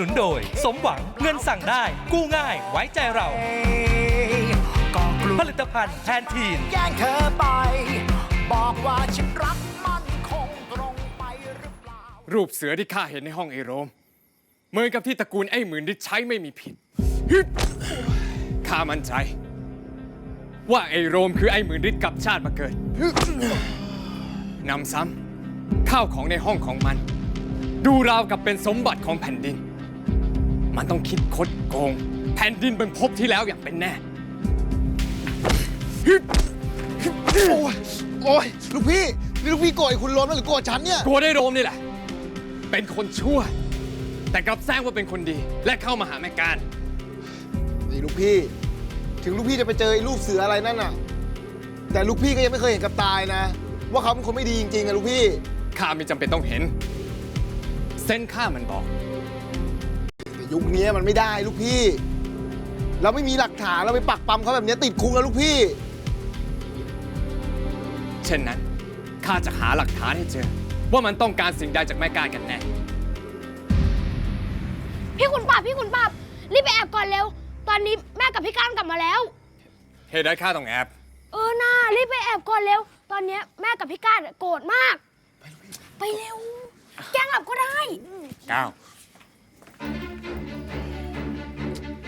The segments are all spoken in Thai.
นุนโดย สมหวังเงินสั่งได้ กู้ง่าย ไว้ใจเรา ผลิตภัณฑ์แทนทีน แย่งเธอไป บอกว่าฉันรักมันคงตรงไปหรือเปล่า รูปเสือที่ข้าเห็นในห้องไอโรมเหมือนกับที่ตระกูลไอ้หมื่นได้ใช้ไม่มีผิดฮึบข้ามั่นใจ ว่าไอโรมคือไอ้หมื่นฤทธิ์กลับชาติมาเกิดฮึบนำซ้ำข้าวของในห้องของมัน ดูราวกับเป็นสมบัติของแผ่นดิน มันต้องคิดคดโกง แผ่นดินเป็นภพที่แล้วอย่างเป็นแน่ฮึบโอ้ยโอ้ยลูกพี่นี่ลูกพี่โกรธไอ้คุณโรมนะหรือโกรธฉันเนี่ย กลัวได้โรมนี่แหละ เป็นคนชั่ว แต่กลับแซงว่าเป็นคนดี และเข้ามาหาแม่การ นี่ลูกพี่ ถึงลูกพี่จะไปเจอไอ้รูปเสืออะไรนั่นน่ะ แต่ลูกพี่ก็ยังไม่เคยเห็นกับตายนะ ว่าเขาเป็นคนไม่ดีจริงๆอะลูกพี่ ข้าไม่จำเป็นต้องเห็น เส้นข้ามันบอกแต่ ยุคนี้มันไม่ได้ลูกพี่ เราไม่มีหลักฐานเราไปปักปั๊มเขาแบบนี้ติดคุกแล้วลูกพี่ เช่นนั้นข้าจะหาหลักฐานให้เจอ ว่ามันต้องการสิ่งใดจากแม่การกันแน่ พี่ขุนปราบพี่ขุนปราบรีบไปแอบก่อนเร็ว ตอนนี้แม่กับพี่ก้านกลับมาแล้ว เหตุใดข้าต้องแอบ เออน่ารีบไปแอบก่อนเร็ว ตอนเนี้ยแม่กับพี่ก้านโกรธมาก ไปเร็ว แกล้งหลับก็ได้ ก้าว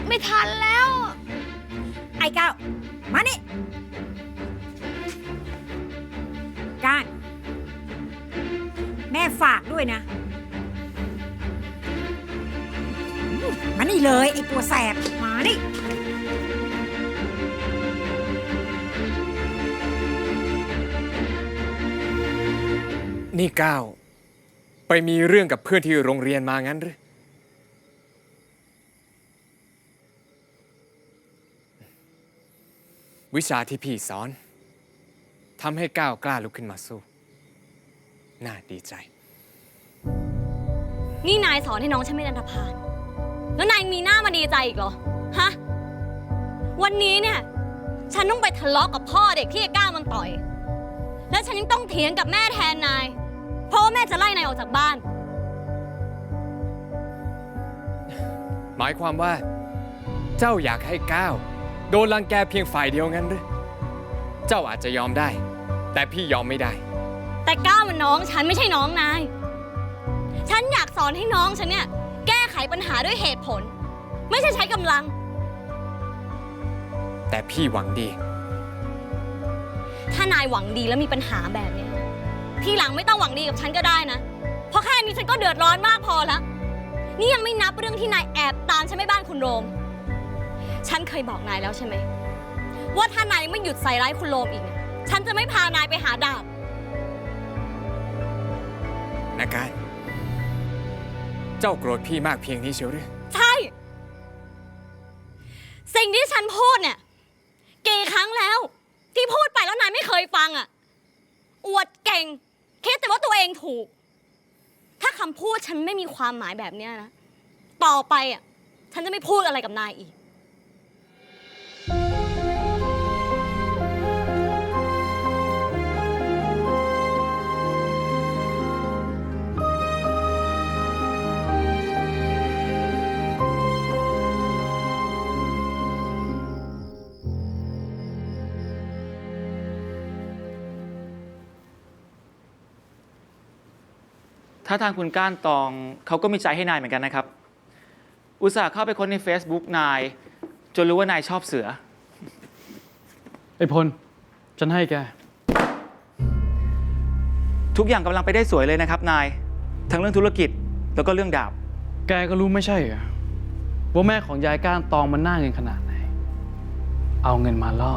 ไม่ทันแล้ว ไอ้ก้าวมานี่ก้านแม่ฝากด้วยนะอืมมานี่เลย ไอ้ตัวแสบ มานี่ นี่ก้าวไปมีเรื่องกับเพื่อนที่โรงเรียนมางั้นหรือ วิชาที่พี่สอนทำให้ก้าวกล้าลุกขึ้นมาสู้ น่าดีใจ นี่นายสอนให้น้องฉันไม่ดันทพาน แล้วนายมีหน้ามาดีใจอีกเหรอ ฮะ วันนี้เนี่ย ฉันต้องไปทะเลาะกับพ่อเด็กที่ไอ้ก้าวมันต่อย แล้วฉันยังต้องเถียงกับแม่แทนนาย เพราะว่าแม่จะไล่นายออกจากบ้าน หมายความว่า เจ้าอยากให้ก้าว โดนรังแกเพียงฝ่ายเดียวงั้นหรือเจ้าอาจจะยอมได้ แต่พี่ยอมไม่ได้ แต่ก้าวมันน้องฉันไม่ใช่น้องนาย ฉันอยากสอนให้น้องฉันเนี่ย แก้ไขปัญหาด้วยเหตุผล ไม่ใช่ใช้กำลัง แต่พี่หวังดี ถ้านายหวังดีแล้วมีปัญหาแบบเนี้ยทีหลังไม่ต้องหวังดีกับฉันก็ได้นะ เพราะแค่นี้ฉันก็เดือดร้อนมากพอแล้ว นี่ยังไม่นับเรื่องที่นายแอบตามฉันไปบ้านคุณโรม ฉันเคยบอกนายแล้วใช่ไหม ว่าถ้านายไม่หยุดใส่ร้ายคุณโรมอีกเนี่ยฉันจะไม่พานายไปหาดาบนะการเจ้าโกรธพี่มากเพียงนี้เชียวหรือใช่ สิ่งที่ฉันพูดเนี่ยกี่ครั้งแล้ว ที่พูดไปแล้วนายไม่เคยฟังอะ อวดเก่งคิดแต่ว่าตัวเองถูก ถ้าคำพูดฉันไม่มีความหมายแบบเนี้ยนะ ต่อไปอะ ฉันจะไม่พูดอะไรกับนายอีก ถ้าทางคุณก้านตองเขาก็มีใจให้นายเหมือนกันนะครับ อุตส่าห์เข้าไปค้นใน Facebook นาย จนรู้ว่านายชอบเสือ ไอ้พล ฉันให้แก ทุกอย่างกำลังไปได้สวยเลยนะครับ นาย ทั้งเรื่องธุรกิจแล้วก็เรื่องดาบ แกก็รู้ไม่ใช่เหรอ ว่าแม่ของยายก้านตองมันน่าเงินขนาดไหน เอาเงินมาล่อ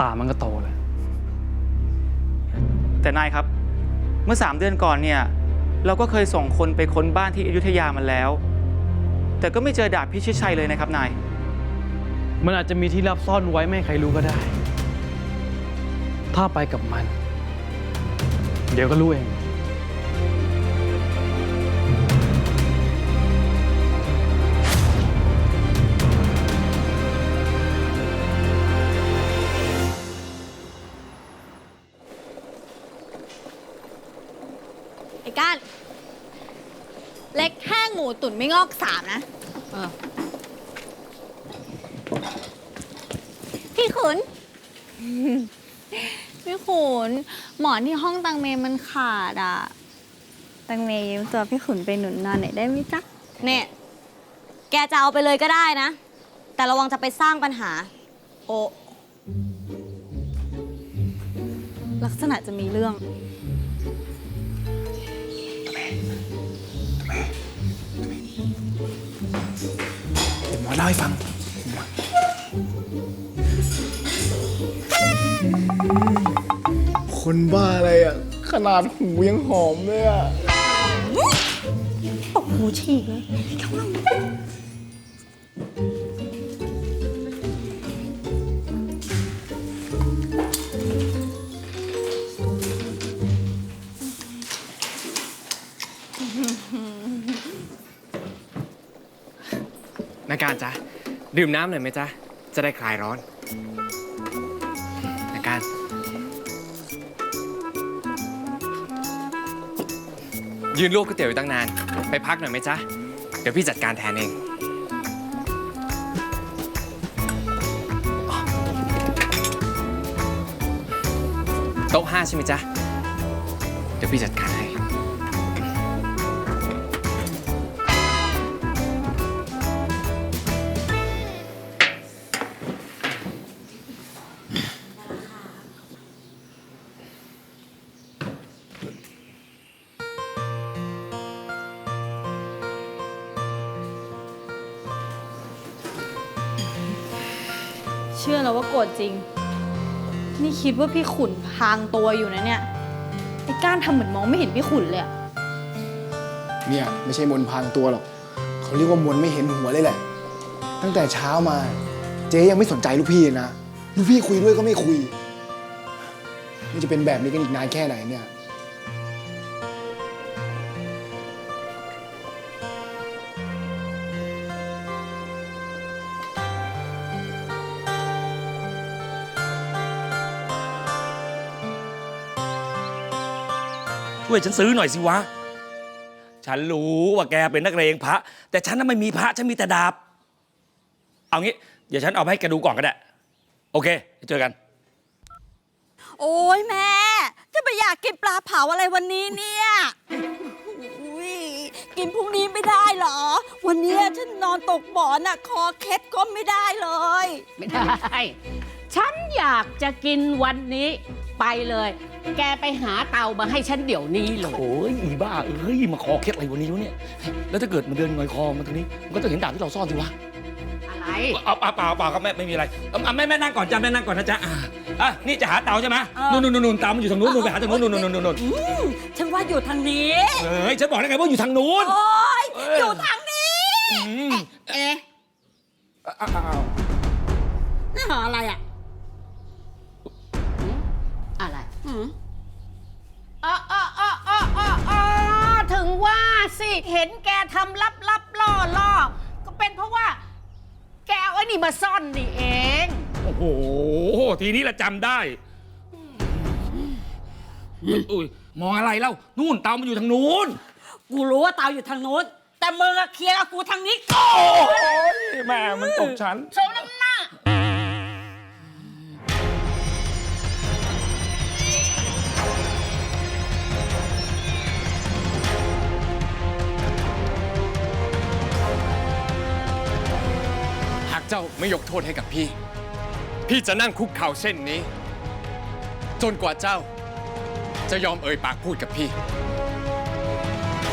ตามันก็โตเลย แต่นายครับ เมื่อ 3 เดือนก่อนเนี่ย เราก็เคยส่งคนไปค้นบ้านที่อยุธยามันแล้ว แต่ก็ไม่เจอดาบพิชิตชัยเลยนะครับนาย มันอาจจะมีที่ลับซ่อนไว้ไม่ให้ใครรู้ก็ได้ ถ้าไปกับมัน เดี๋ยวก็รู้เอง อ้ก้าน เล็กแห้งหมูตุ๋นไม่งอกสามนะพี่ขุน พี่ขุน หมอนที่ห้องตังเมมันขาดอะ ตังเมยืมตัวพี่ขุนไปหนุนนอนหน่อยได้ไหมจ๊ะ เนี่ย แกจะเอาไปเลยก็ได้นะ แต่ระวังจะไปสร้างปัญหา โอลักษณะจะมีเรื่อง เดี๋ยวหมอเล่าให้ฟัง คนบ้าอะไรอะ ขนาดหูยังหอมเลยอะนาการ จ๊ะ ดื่มน้ำหน่อยไหมจ๊ะ จะได้คลายร้อนนาการยืนลวกก๋วยเตี๋ยวอยู่ตั้งนาน ไปพักหน่อยไหมจ๊ะ เดี๋ยวพี่จัดการแทนเองอ๋อโต๊ะห้าใช่ไหมจ๊ะ เดี๋ยวพี่จัดการให้ เชื่อแล้วว่าโกรธจริง นี่คิดว่าพี่ขุนพางตัวอยู่นะเนี่ย ไอ้ก้านทำเหมือนมองไม่เห็นพี่ขุนเลยอะเนี่ยไม่ใช่มนต์พรางตัวหรอกเขาเรียกว่ามนต์ไม่เห็นหัวเลยแหละ ตั้งแต่เช้ามา เจ๊ยังไม่สนใจลูกพี่เลยนะ ลูกพี่คุยด้วยก็ไม่คุย นี่จะเป็นแบบนี้กันอีกนานแค่ไหนเนี่ย วยฉันซื้อหน่อยสิวะ ฉันรู้ว่าแกเป็นนักเลงพระ แต่ฉันน่ะไม่มีพระฉันมีแต่ดาบ เอางี้ เดี๋ยวฉันเอาไปให้แกดูก่อนก็ได้ โอเคเจอกัน โอ้ยแม่จะไปอยากกินปลาเผาอะไรวันนี้เนี่ยอุ๊ยกินพรุ่งนี้ไม่ได้เหรอ วันเนี้ยฉันนอนตกหมอนอะคอเคล็ดก็ไม่ได้เลย ไม่ได้ ฉันอยากจะกินวันนี้ ไปเลย แกไปหาเตามาให้ฉันเดี๋ยวนี้เลย โอ้ยอีบ้าเอ้ยมาคอเคล็ดอะไรวันนี้วะเนี่ย แล้วถ้าเกิดมันเดินงอยคอมันตรงนี้ มันก็จะเห็นดาบที่เราซ่อนสิวะอะไร เอาเอาเปล่าเปล่าครับแม่ไม่มีอะไรเอาเอาแม่แม่นั่งก่อนจ้ะแม่นั่งก่อนนะจ๊ะอ่าอะนี่จะหาเตาใช่ไหมเออ นู่นนู่นนู่นเตามันอยู่ทางนู้นนู่นไปหาทางนู้นนู่นนู่นนู่นนู่นอืมฉันว่าอยู่ทางนี้ เอ้ยฉันบอกแล้วไงว่าอยู่ทางนู้น โอ้ยเออออยู่ทางนี้ อืมเอ๊ะอ้าวอ้าวอ้าวนี่หาอะไรอะ อะไรหืมอ๋ออ๋ออ๋ออ๋ออ๋ออ๋อถึงว่าสิ เห็นแกทำลับลับล่อล่อก็เป็นเพราะว่า แกเอาไอ้นี่มาซ่อนนี่เอง โอ้โห ทีนี้ละจำได้อุ้ยมองอะไรเล่า นู่นเตามันอยู่ทางนู้น กูรู้ว่าเตาอยู่ทางนู้น แต่มึงอะเคลียร์กับกูทางนี้ก่อน โอ้ยแม่มันตกฉันสมน้ เจ้าไม่ยกโทษให้กับพี่ พี่จะนั่งคุกเข่าเช่นนี้ จนกว่าเจ้า จะยอมเอ่ยปากพูดกับพี่